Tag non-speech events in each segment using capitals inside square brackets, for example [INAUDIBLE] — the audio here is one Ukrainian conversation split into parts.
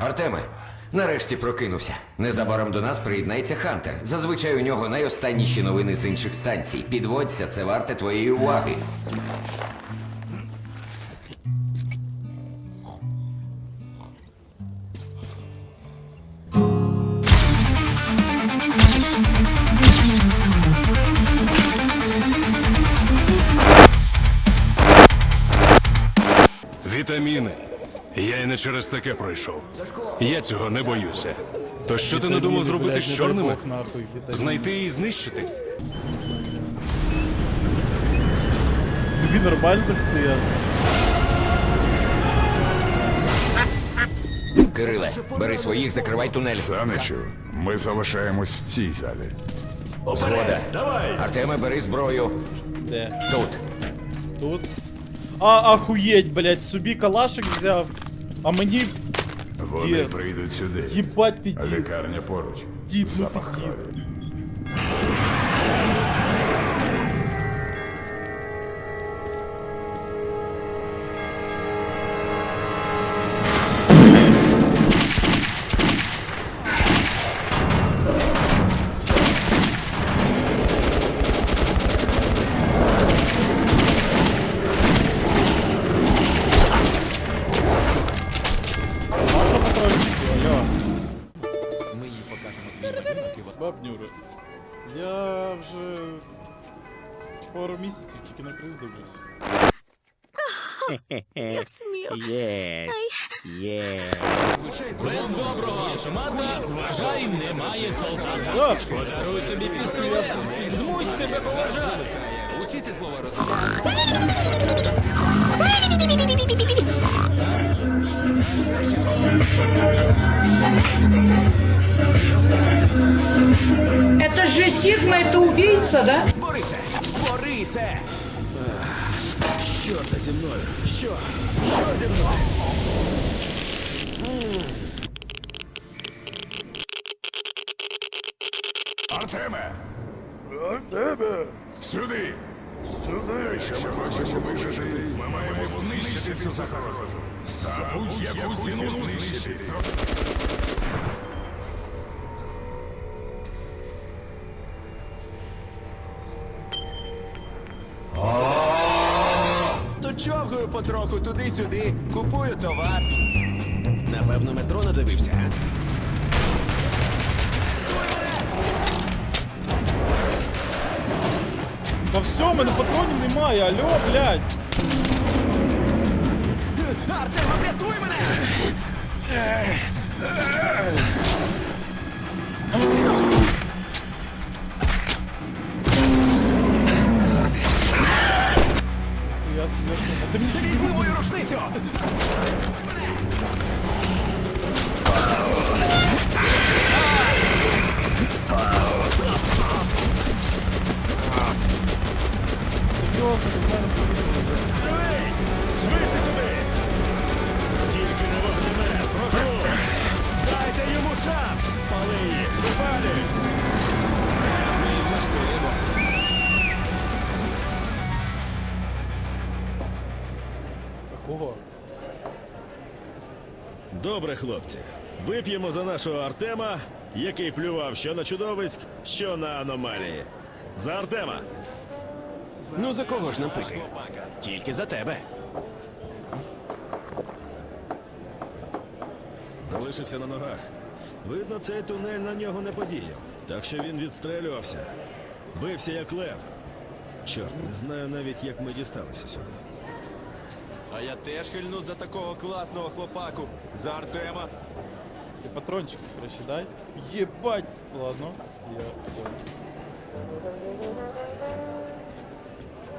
Артеме, нарешті прокинувся. Незабаром до нас приєднається Хантер. Зазвичай у нього найостанніші новини з інших станцій. Підводься, це варте твоєї уваги. Вітаміни. Я й не через таке пройшов. Я цього не боюся. То що ти надумав зробити з чорними? Знайти і знищити? Тобі нормально так стояти? Кириле, бери своїх, закривай тунель. Саничу, ми залишаємось в цій залі. Згода. Артеме, бери зброю. Де? Тут. Тут? А, ахуєть, блядь, собі калашик взяв. А мені Вони Дід. прийдуть сюди. Єбать ти дід. Лікарня поруч. Дід, ну Запах ти дід. крові. Без доброго автомата, вважай, немає солдата. А, Подаруй собі пістолет, змусь себе поважати. Усі ці слова розуміють. Это же Сигма, это убийца, да? Борисе! Борисе! Що це зі мною? Що? Що зі мною? Артеме! Артеме! Сюди! Сюди! Якщо ми хочемо вижити, ми маємо знищити цю загрозу. За будь-яку ціну знищити. То човгаю потроху туди-сюди, купую товар. Напевно, метро надивився, а? Та все, в мене патронів немає, алло, блядь. Артема, врятуй мене! Я смішно. А ти мені Ти візьми мою рушницю! Кого? Добре, хлопці. Вип'ємо за нашого Артема, який плював що на чудовиськ, що на аномалії. За Артема! Ну за кого ж нам пити? Тільки за тебе. Залишився на ногах. Видно, цей тунель на нього не подіяв, так що він відстрелювався. Бився як лев. Чорт, не знаю навіть, як ми дісталися сюди. А я теж хильну за такого класного хлопаку. За Артема. Ти патрончик краще дай. Єбать! Ладно, я.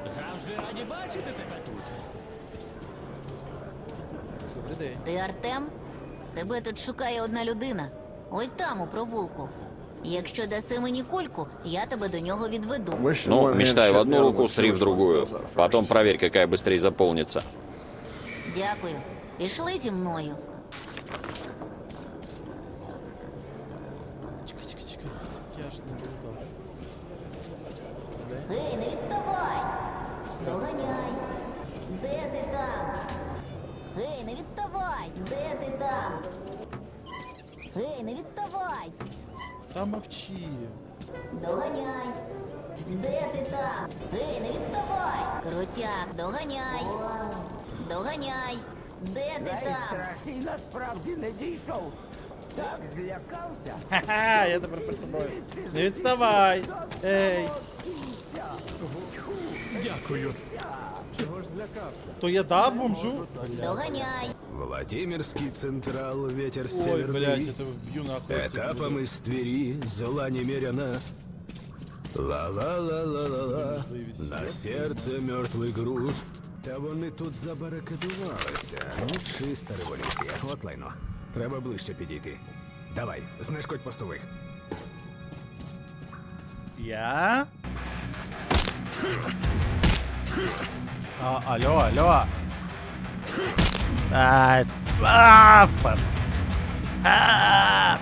Завжди раді бачити тебе тут. Добрий день. Ти Артем? Тебе тут шукає одна людина. Ось там у провулку. Якщо даси мені кульку, я тебе до нього відведу. Ну, мечтай в одну руку, сри в другую. Потом проверь, какая быстрее заполнится. Дякую. Пішли зі мною. Чекай, чекай, чекай. Я ж не буду. Гей, не відставай! Доганяй! Де ти там? Гей, не відставай! Де ти там? Ей, не відставай! Та мовчи. Доганяй! Де ти там? Ей, не відставай! Крутяк, доганяй! Доганяй! Де ти там? І насправді не дійшов. Так злякався. [LAUGHS] Ха-ха, я тепер перед тобою. Не відставай. Ей. Дякую. То я дав бомжу? Доганяй! Владимирский Централ, ветер Ой, блядь, северный. это вбью нахуй. Этапом из Твери зла немерено. Ла-ла-ла-ла-ла-ла, на серце мертвий груз. Та вони тут забарикадувалися. Ну, чиста революція. От лайно. Треба ближче підійти. Давай, знешкодь постових. Я? А, алло, алло. А, а, фа- а,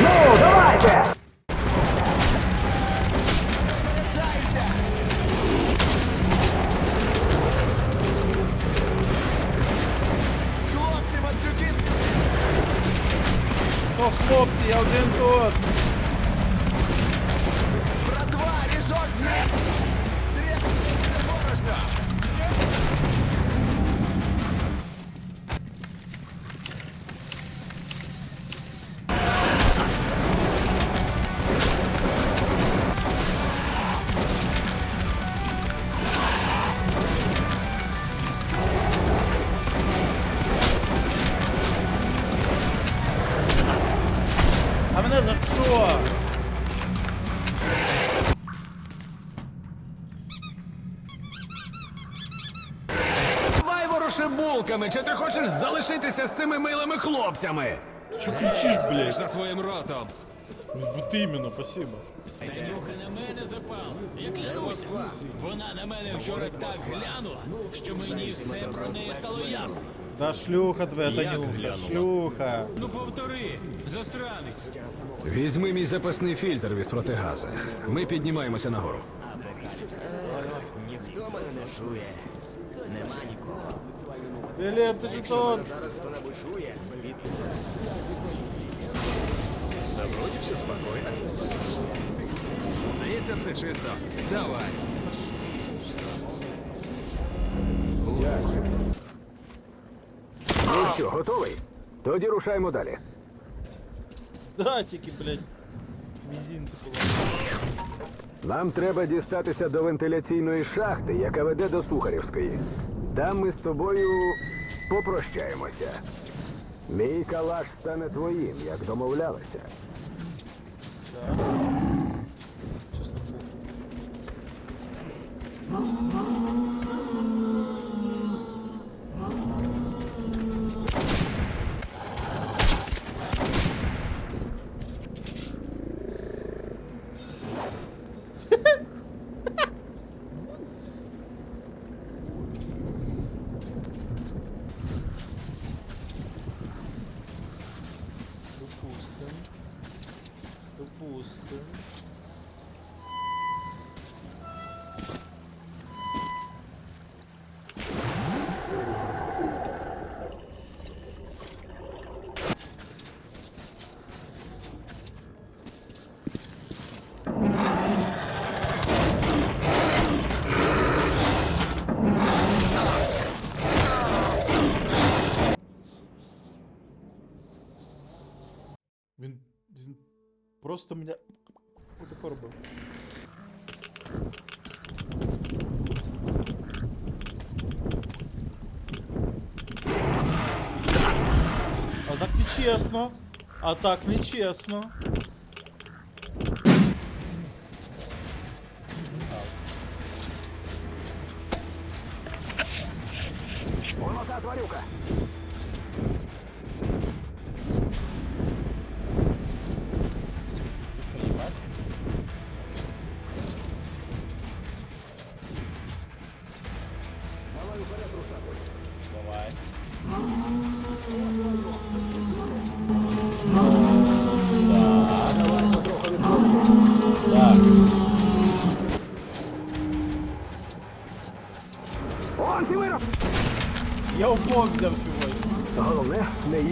То А мене за що? Давай воруши булками, чи ти хочеш залишитися з цими милими хлопцями? Що кричиш, блядь? За своїм ротом. Вот именно, спасибо. Танюха на мене запав. Я клянуся. Вона на мене вчора так глянула, що мені все про неї стало ясно. Да шлюха твоя, Танюха, глянула? шлюха. Ну повтори, засранець. Візьми мій запасний фільтр від протигаза. Ми піднімаємося нагору. Ніхто мене не чує. Нема нікого. Білет, ти ж тут. Зараз хто-небудь чує. Та вроді все спокійно. Здається, все чисто. Давай. Ну що, готовий? Тоді рушаємо далі. Да, тільки, блядь, мізинці була. Нам треба дістатися до вентиляційної шахти, яка веде до Сухарівської. Там ми з тобою попрощаємося. Мій калаш стане твоїм, як домовлялися. Допустим. Він, він просто мене отако робив. А так нечесно. А так нечесно. Воно та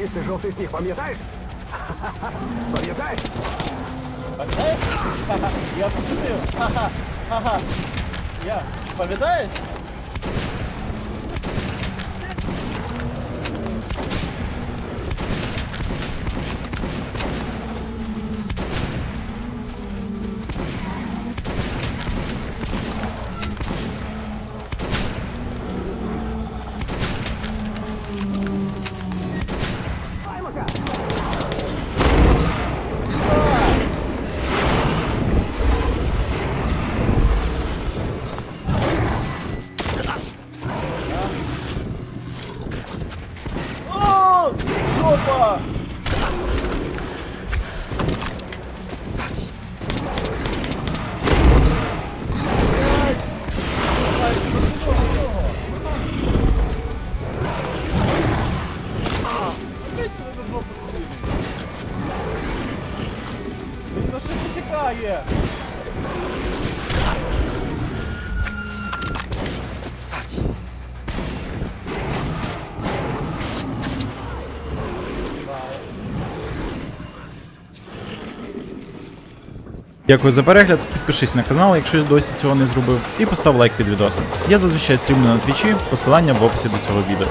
їсти жовтий сніг, пам'ятаєш? [LAUGHS] Пам'ятаєш? Пам'ятаєш? Я пошутив. Ха-ха. Я, пам'ятаєш? Дякую за перегляд, підпишись на канал, якщо досі цього не зробив, і постав лайк під відосом. Я зазвичай стрімлю на твічі, посилання в описі до цього відео.